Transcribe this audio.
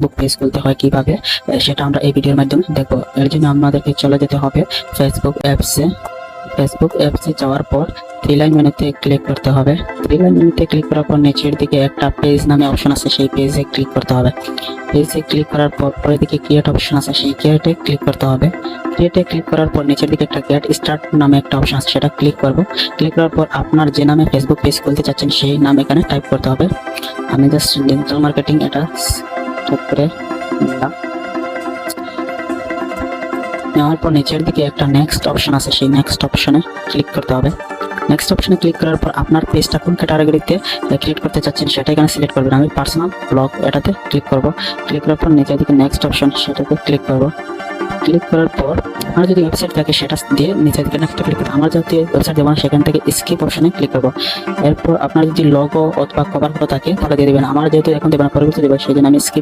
বুক page খুলতে হয় কীভাবে সেটা আমরা এই ভিডিওর মাধ্যমে দেখব। এর জন্য আমাদেরকে চলে যেতে হবে ফেসবুক অ্যাপসে ফেসবুক অ্যাপসে যাওয়ার পর থ্রি লাইন মেনুতে ক্লিক করতে হবে। থ্রি মেনুতে ক্লিক করার পর নিচের দিকে একটা পেজ নামে অপশন আছে, সেই পেজে ক্লিক করতে হবে। পেজে ক্লিক করার পর পরের দিকে ক্রিয়েট অপশন আছে, সেই ক্রিয়েটে ক্লিক করতে হবে। ক্রিয়েটে ক্লিক করার পর নিচের দিকে একটা গেট স্টার্ট নামে একটা অপশন আছে, সেটা ক্লিক করব। ক্লিক করার পর আপনার যে নামে ফেসবুক পেজ খুলতে চাচ্ছেন, সেই নাম এখানে টাইপ করতে হবে। আমি জাস্ট ডিজিটাল মার্কেটিং এটা করে নিলাম নেওয়ার পর নিচের দিকে একটা নেক্সট অপশন আছে, সেই নেক্সট অপশনে ক্লিক করতে হবে। নেক্সট অপশনে ক্লিক করার পর আপনার পেজটা কোন ক্যাটাগরিতে ক্রিয়েট করতে চাচ্ছেন সেটা এখানে সিলেক্ট করবেন। আমি পার্সোনাল ব্লগ এটাতে ক্লিক করব। ক্লিক করার পর নিচের দিকে নেক্সট অপশন সেটাতে ক্লিক করব। ক্লিক করার পর আমার যদি ওয়েবসাইট থাকে সেটা দিয়ে নিচের দিকে নেক্সট ক্লিক করতে আমার যদি ওয়েবসাইট দেবো সেখান থেকে স্কিপ অপশনে ক্লিক করব। এরপর আপনার যদি লগো অথবা কভার ফটো থাকে, তাহলে দিয়ে দেবেন। আমার যেহেতু এখন দেবেন পরবর্তী দেবেন সেই জন্য আমি স্কিপ